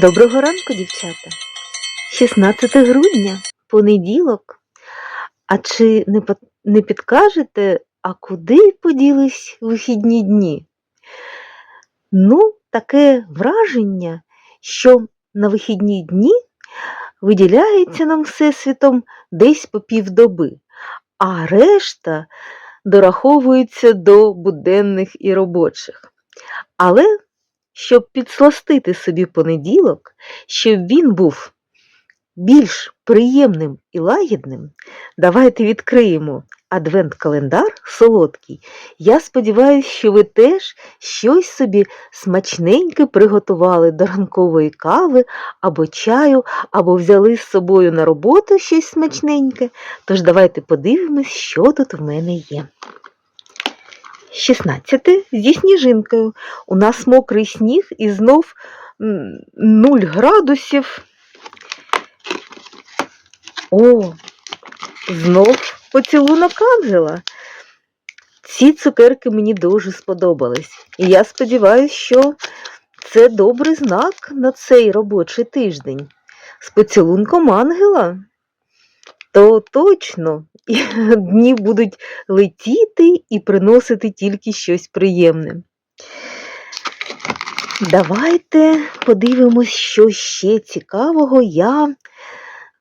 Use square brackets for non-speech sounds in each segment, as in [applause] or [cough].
Доброго ранку, дівчата. 16 грудня, понеділок. А чи не, підкажете, а куди поділись вихідні дні? Ну, таке враження, що на вихідні дні виділяється нам Всесвітом десь по півдоби, а решта дораховується до буденних і робочих. Але щоб підсластити собі понеділок, щоб він був більш приємним і лагідним, давайте відкриємо адвент-календар солодкий. Я сподіваюся, що ви теж щось собі смачненьке приготували до ранкової кави або чаю, або взяли з собою на роботу щось смачненьке. Тож давайте подивимось, що тут в мене є. 16 зі сніжинкою. У нас мокрий сніг і знов 0 градусів. О, знов поцілунок ангела. Ці цукерки мені дуже сподобались. І я сподіваюся, що це добрий знак на цей робочий тиждень. З поцілунком ангела. То точно [laughs] дні будуть летіти і приносити тільки щось приємне. Давайте подивимось, що ще цікавого я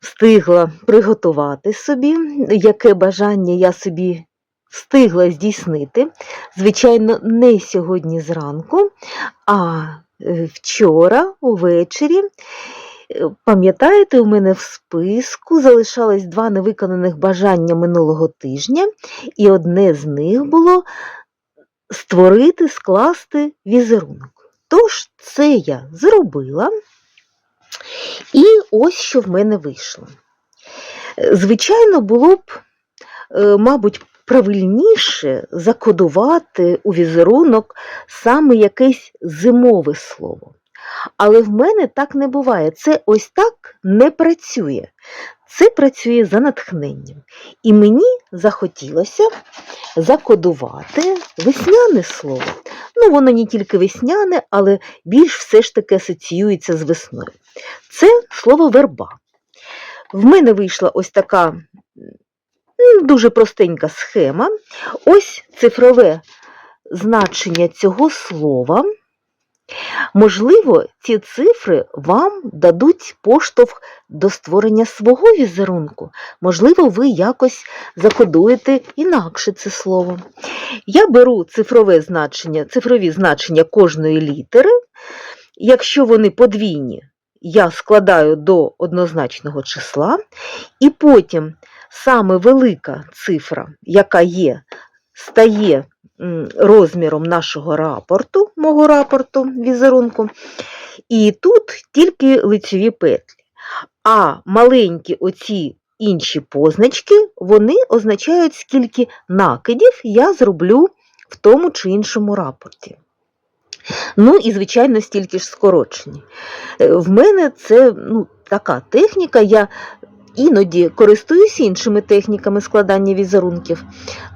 встигла приготувати собі, яке бажання я собі встигла здійснити. Звичайно, не сьогодні зранку, а е, вчора увечері. Пам'ятаєте, у мене в списку залишалось два невиконаних бажання минулого тижня, і одне з них було створити, скласти візерунок. Тож це я зробила, і ось що в мене вийшло. Звичайно, було б, е, мабуть, правильніше закодувати у візерунок саме якесь зимове слово. Але в мене так не буває. Це ось так не працює. Це працює за натхненням. І мені захотілося закодувати весняне слово. Ну, воно не тільки весняне, але більш все ж таки асоціюється з весною. Це слово верба. В мене вийшла ось така дуже простенька схема. Ось цифрове значення цього слова. Можливо, ці цифри вам дадуть поштовх до створення свого візерунку. Можливо, ви якось закодуєте інакше це слово. Я беру цифрове значення, цифрові значення кожної літери. Якщо вони подвійні, я складаю до однозначного числа, і потім саме велика цифра, яка є, стає розміром нашого рапорту, мого рапорту візерунку, і тут тільки лицеві петлі. А маленькі оці інші позначки, вони означають, скільки накидів я зроблю в тому чи іншому рапорті. Ну і, звичайно, стільки ж скорочені. Е, В мене це ну, така техніка, я іноді користуюсь іншими техніками складання візерунків.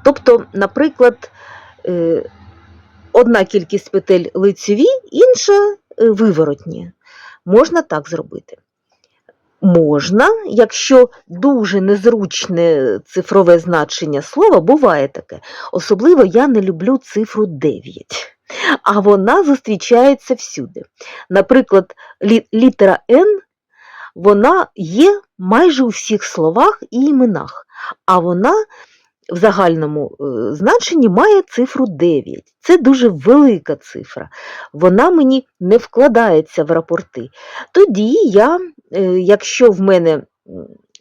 Тобто, наприклад, одна кількість петель лицеві, інша е, виворотні. Можна так зробити. Можна, якщо дуже незручне цифрове значення слова, буває таке. Особливо я не люблю цифру 9, а вона зустрічається всюди. Наприклад, літера N вона є майже у всіх словах і іменах, а вона в загальному е, значенні має цифру 9. Це дуже велика цифра. Вона мені не вкладається в рапорти. Тоді я, е, якщо в мене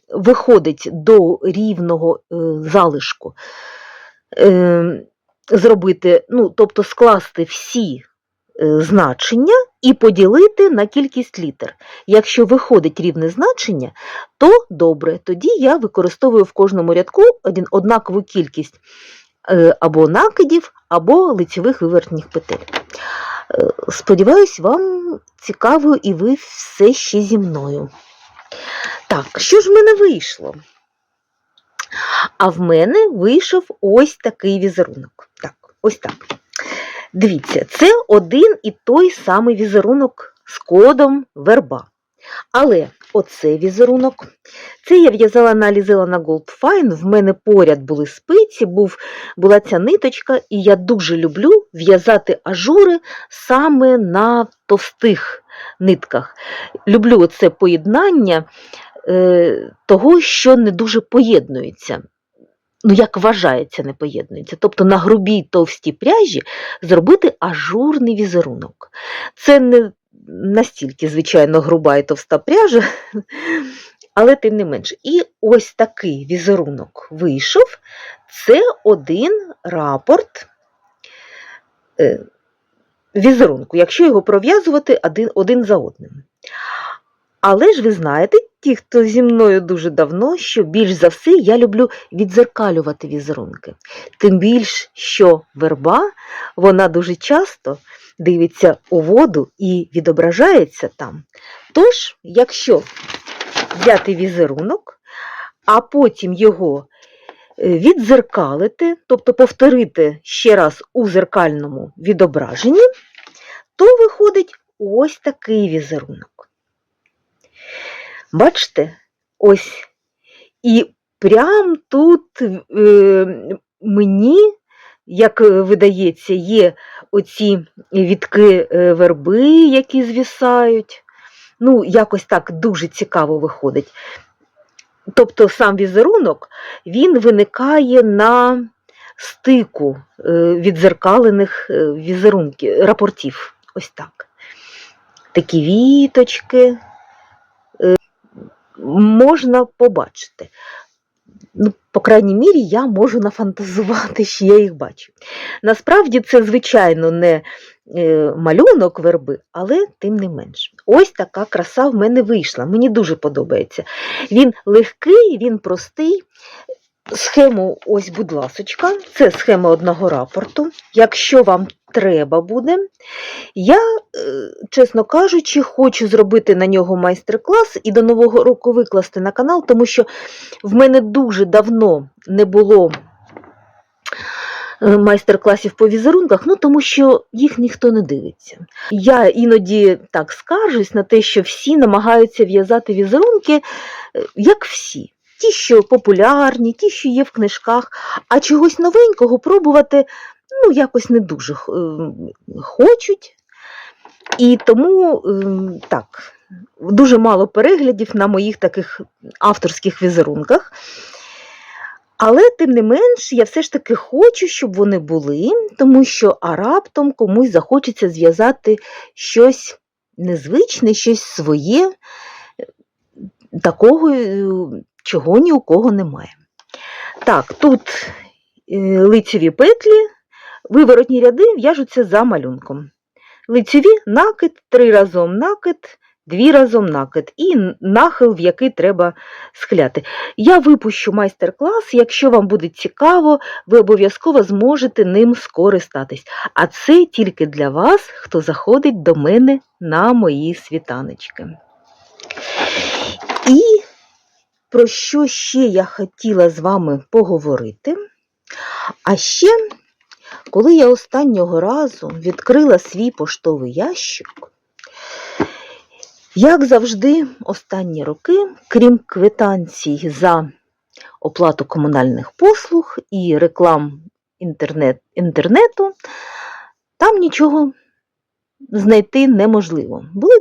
виходить до рівного е, залишку, зробити, ну, тобто скласти всі значення і поділити на кількість літер. Якщо виходить рівне значення, то добре, тоді я використовую в кожному рядку однакову кількість е, або накидів, або лицевих вивертніх петель. Е, Сподіваюсь, вам цікаво і ви все ще зі мною. Так, що ж в мене вийшло? А в мене вийшов ось такий візерунок. Так, ось так. Дивіться, це один і той самий візерунок з кодом верба. Але оцей візерунок, це я в'язала на Alizella на Gold Fine, в мене поряд були спиці, був, була ця ниточка, і я дуже люблю в'язати ажури саме на товстих нитках. Люблю це поєднання е, того, що не дуже поєднується. Ну, як вважається, не поєднується. Тобто на грубій товстій пряжі зробити ажурний візерунок. Це не настільки, звичайно, груба і товста пряжа, [laughs] але тим не менш. І ось такий візерунок вийшов. Це один рапорт е, візерунку, якщо його пров'язувати один, один за одним. Але ж ви знаєте, ті, хто зі мною дуже давно, що більш за все я люблю відзеркалювати візерунки. Тим більш, що верба, вона дуже часто дивиться у воду і відображається там. Тож, якщо взяти візерунок, а потім його е, відзеркалити, тобто повторити ще раз у зеркальному відображенні, то виходить ось такий візерунок. Бачите, ось. І прям тут е, мені, як видається, є оці відки е, верби, які звісають. Ну, якось так дуже цікаво виходить. Тобто сам візерунок він виникає на стику е, відзеркалених е, візерунків, рапортів. Ось так. Такі віточки можна побачити. Ну, по крайній мірі, я можу нафантазувати, що я їх бачу. Насправді, це, звичайно, не е, малюнок верби, але тим не менш. Ось така краса в мене вийшла. Мені дуже подобається. Він легкий, він простий. Схему, ось, будь ласочка, це схема одного рапорту. Якщо вам треба буде, я, е, чесно кажучи, хочу зробити на нього майстер-клас і до Нового року викласти на канал, тому що в мене дуже давно не було е, майстер-класів по візерунках, ну тому що їх ніхто не дивиться. Я іноді так скаржусь на те, що всі намагаються в'язати візерунки, е, як всі. Ті, що популярні, ті, що є в книжках, а чогось новенького пробувати ну, якось не дуже ем, хочуть. І тому ем, так, дуже мало переглядів на моїх таких авторських візерунках. Але, тим не менш, я все ж таки хочу, щоб вони були, тому що а раптом комусь захочеться зв'язати щось незвичне, щось своє, е, такого, е, чого ні у кого немає. Так, тут е, лицеві петлі, виворотні ряди в'яжуться за малюнком. Лицеві накид, три разом накид, дві разом накид і нахил, в який треба схиляти. Я випущу майстер-клас, якщо вам буде цікаво, ви обов'язково зможете ним скористатись. А це тільки для вас, хто заходить до мене на мої світаночки. Про що ще я хотіла з вами поговорити? А ще, коли я останнього разу відкрила свій поштовий ящик, як завжди, останні роки, крім квитанцій за оплату комунальних послуг і реклам інтернет, інтернету, там нічого знайти неможливо. Були,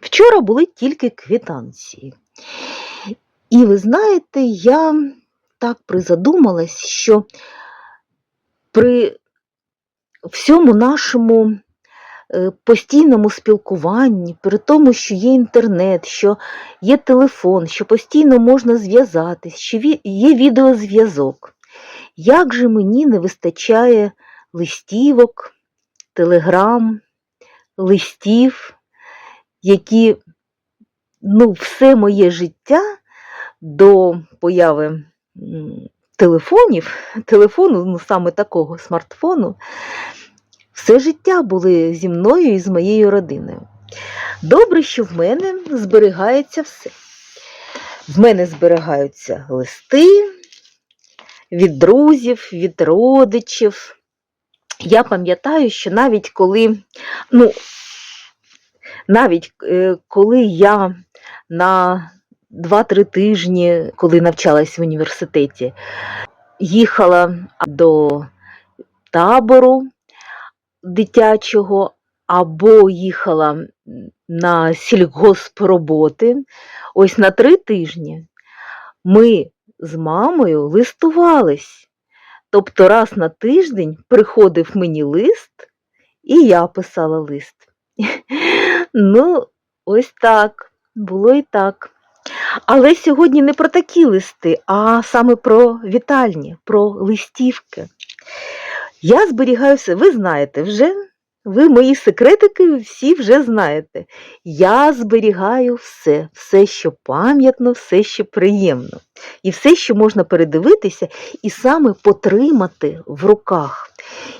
вчора були тільки квитанції. І ви знаєте, я так призадумалась, що при всьому нашому е, постійному спілкуванні, при тому, що є інтернет, що є телефон, що постійно можна зв'язатись, що є відеозв'язок. Як же мені не вистачає листівок, телеграм, листів, які ну, все моє життя до появи телефонів, телефону, ну саме такого смартфону, все життя були зі мною і з моєю родиною. Добре, що в мене зберігається все. В мене зберігаються листи від друзів, від родичів. Я пам'ятаю, що навіть коли, ну, Навіть е, коли я на 2-3 тижні, коли навчалась в університеті, їхала до табору дитячого або їхала на сільгоспроботи, ось на 3 тижні ми з мамою листувались. Тобто раз на тиждень приходив мені лист, і я писала лист. [laughs] Ну, ось так, було і так. Але сьогодні не про такі листи, а саме про вітальні, про листівки. Я зберігаю все, ви знаєте вже, ви мої секретики всі вже знаєте. Я зберігаю все, все, що пам'ятно, все, що приємно. І все, що можна передивитися, і саме потримати в руках.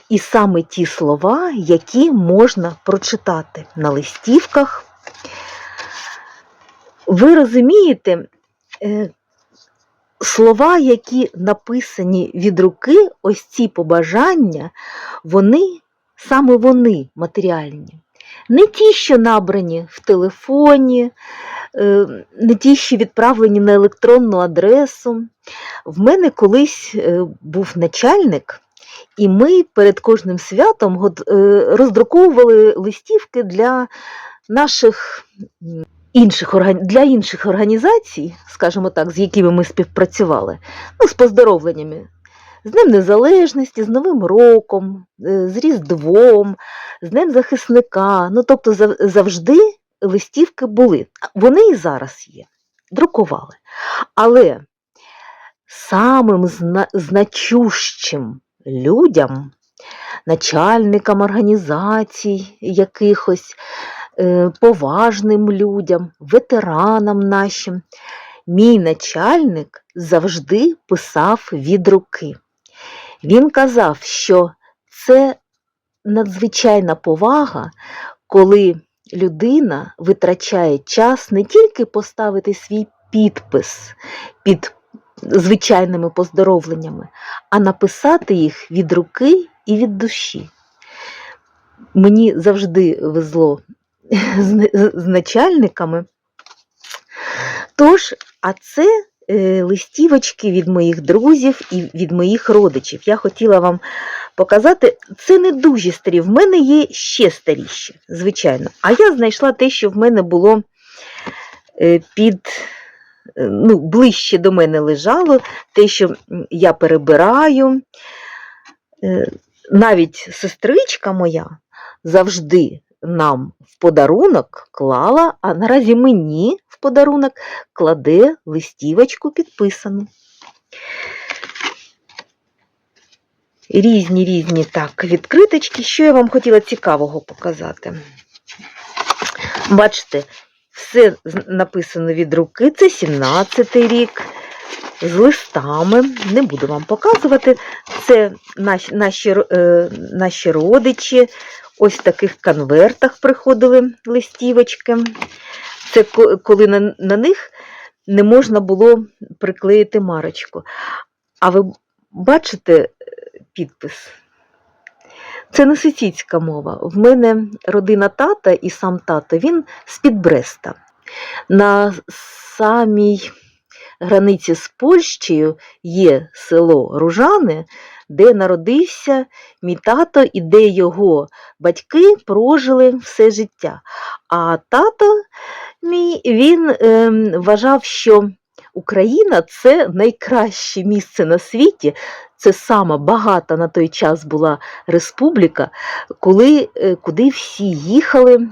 І саме ті слова, які можна прочитати на листівках. Ви розумієте, е, слова, які написані від руки, ось ці побажання, вони саме вони матеріальні. Не ті, що набрані в телефоні, е, не ті, що відправлені на електронну адресу. В мене колись е, був начальник, і ми перед кожним святом роздруковували листівки для наших інших для інших організацій, скажімо так, з якими ми співпрацювали, ну, з поздоровленнями. З Днем Незалежності, з Новим роком, е, з Різдвом, з Днем захисника. Ну, тобто завжди листівки були. Вони і зараз є, друкували. Але самим зна- значущим людям, начальникам організацій якихось, поважним людям, ветеранам нашим, мій начальник завжди писав від руки. Він казав, що це надзвичайна повага, коли людина витрачає час не тільки поставити свій підпис під звичайними поздоровленнями, а написати їх від руки і від душі. Мені завжди везло з, начальниками. Тож, а це е, листівочки від моїх друзів і від моїх родичів. Я хотіла вам показати, це не дуже старі, в мене є ще старіші, звичайно. А я знайшла те, що в мене було е, під, е, ну, ближче до мене лежало, те, що я перебираю. Навіть сестричка моя завжди нам в подарунок клала, а наразі мені в подарунок кладе листівочку підписану. Різні різні так, відкриточки. Що я вам хотіла цікавого показати? Бачите, все написано від руки. Це 17-й рік. З листами, не буду вам показувати. Це наші, наші, е, наші родичі, ось в таких конвертах приходили листівочки. Це коли на, на них не можна було приклеїти марочку. А ви бачите е, підпис? Це не сусідська мова. В мене родина тата і сам тато, він з-під Бреста. На самій границі з Польщею є село Ружани, де народився мій тато і де його батьки прожили все життя. А тато мій він ем, вважав, що Україна це найкраще місце на світі. Це сама багата на той час була республіка, коли, е, куди всі їхали е,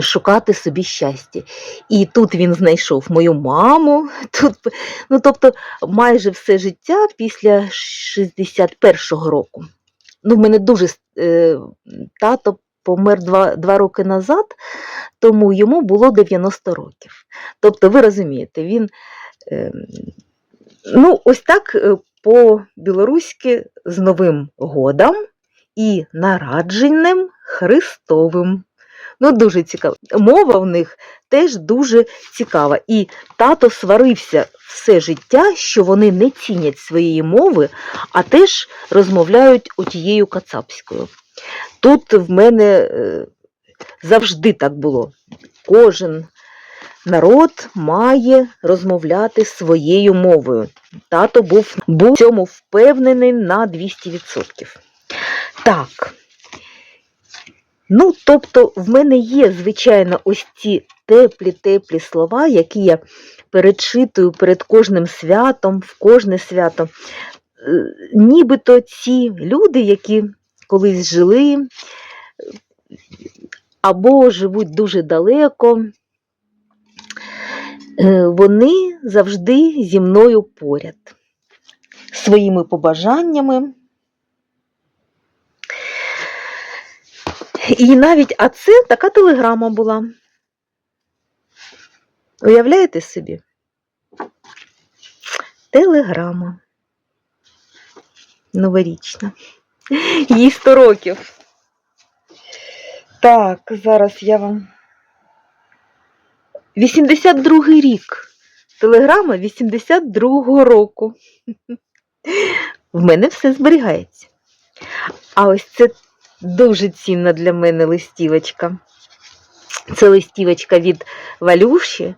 шукати собі щастя. І тут він знайшов мою маму. [laughs] Тут, ну, тобто майже все життя після 61-го року. Ну, в мене дуже е, тато помер два, два роки назад, тому йому було 90 років. Тобто, ви розумієте, він е, ну, ось так е, по-білоруськи з Новим годом і нарадженням Христовим. Ну, дуже цікаво. Мова в них теж дуже цікава. І тато сварився все життя, що вони не цінять своєї мови, а теж розмовляють отією кацапською. Тут в мене е, завжди так було. Кожен народ має розмовляти своєю мовою. Тато був, був в цьому впевнений на 200%. Так. Ну, тобто, в мене є, звичайно, ось ці теплі-теплі слова, які я перечитую перед кожним святом, в кожне свято. Е, Нібито ці люди, які колись жили або живуть дуже далеко, е, вони завжди зі мною поряд, своїми побажаннями. І навіть, а це така телеграма була. Уявляєте собі? Телеграма. Новорічна. Їй 100 років. Так, зараз я вам. 82-й рік. Телеграма 82-го року. В мене все зберігається. А ось це дуже цінна для мене листівочка. Це листівочка від Валюші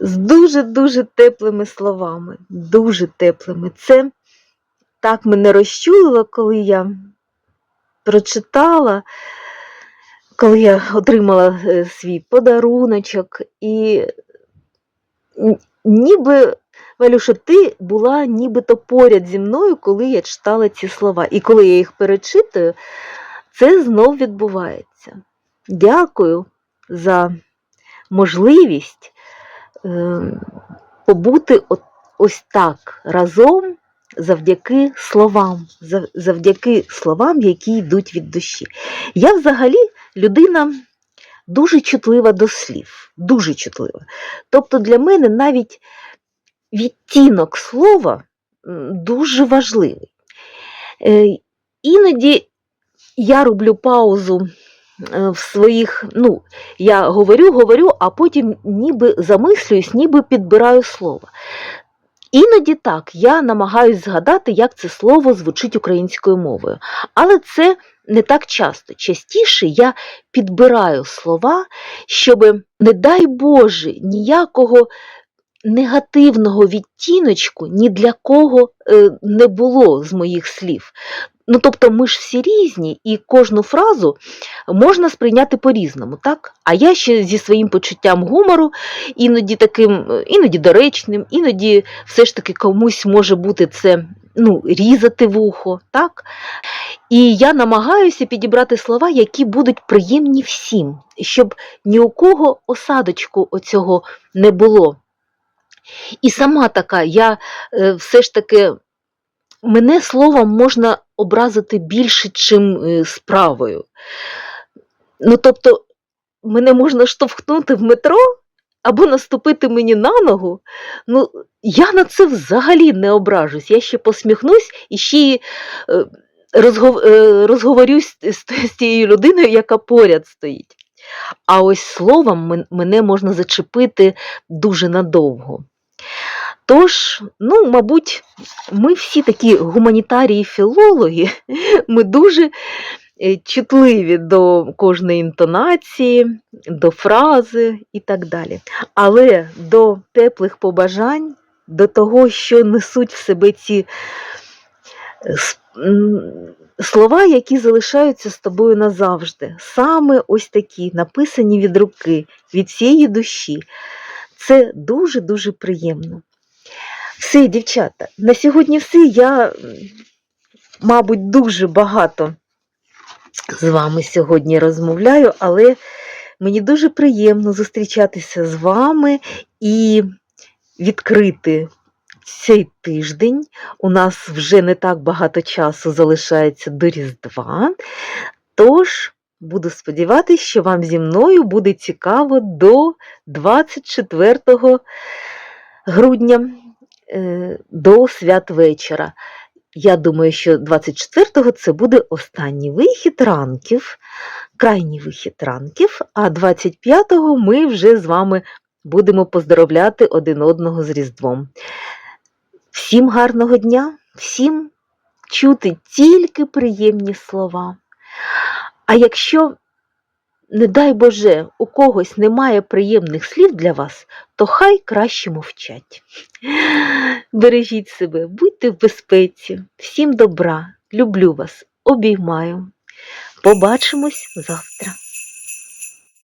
з дуже-дуже теплими словами. Дуже теплими. Це так мене розчулило, коли я прочитала, коли я отримала е, свій подаруночок, і ніби, Валюша, ти була нібито поряд зі мною, коли я читала ці слова. І коли я їх перечитую, це знов відбувається. Дякую за можливість е, побути ось так разом завдяки словам, завдяки словам, які йдуть від душі. Я взагалі людина дуже чутлива до слів, дуже чутлива. Тобто для мене навіть відтінок слова дуже важливий. Е, Іноді я роблю паузу е, в своїх, ну, я говорю, говорю, а потім ніби замислююсь, ніби підбираю слово. Іноді так, я намагаюсь згадати, як це слово звучить українською мовою. Але це не так часто. Частіше я підбираю слова, щоб, не дай Боже, ніякого негативного відтіночку ні для кого е, не було з моїх слів. Ну, тобто ми ж всі різні, і кожну фразу можна сприйняти по-різному, так? А я ще зі своїм почуттям гумору, іноді таким, іноді доречним, іноді все ж таки комусь може бути це ну, різати вухо, так? І я намагаюся підібрати слова, які будуть приємні всім, щоб ні у кого осадочку оцього не було. І сама така, я е, все ж таки, мене словом можна образити більше, чим е, справою. Ну, тобто, мене можна штовхнути в метро або наступити мені на ногу. Ну, я на це взагалі не ображусь. Я ще посміхнусь і ще е, розгов... розговорюсь з тією людиною, яка поряд стоїть. А ось словом мене можна зачепити дуже надовго. Тож, ну, мабуть, ми всі такі гуманітарії філологи, [laughs] ми дуже е, чутливі до кожної інтонації, до фрази і так далі. Але до теплих побажань, до того, що несуть в себе ці е, слова, які залишаються з тобою назавжди, саме ось такі, написані від руки, від всієї душі. Це дуже-дуже приємно. Все, дівчата, на сьогодні все. Я, мабуть, дуже багато з вами сьогодні розмовляю, але мені дуже приємно зустрічатися з вами і відкрити цей тиждень. У нас вже не так багато часу залишається до Різдва. Тож, буду сподіватися, що вам зі мною буде цікаво до 24 грудня е, до святвечора. Я думаю, що 24-го це буде останній вихід ранків, крайній вихід ранків, а 25-го ми вже з вами будемо поздоровляти один одного з Різдвом. Всім гарного дня, всім чути тільки приємні слова. А якщо не дай Боже, у когось немає приємних слів для вас, то хай краще мовчать. Бережіть себе, будьте в безпеці. Всім добра, люблю вас, обіймаю. Побачимось завтра.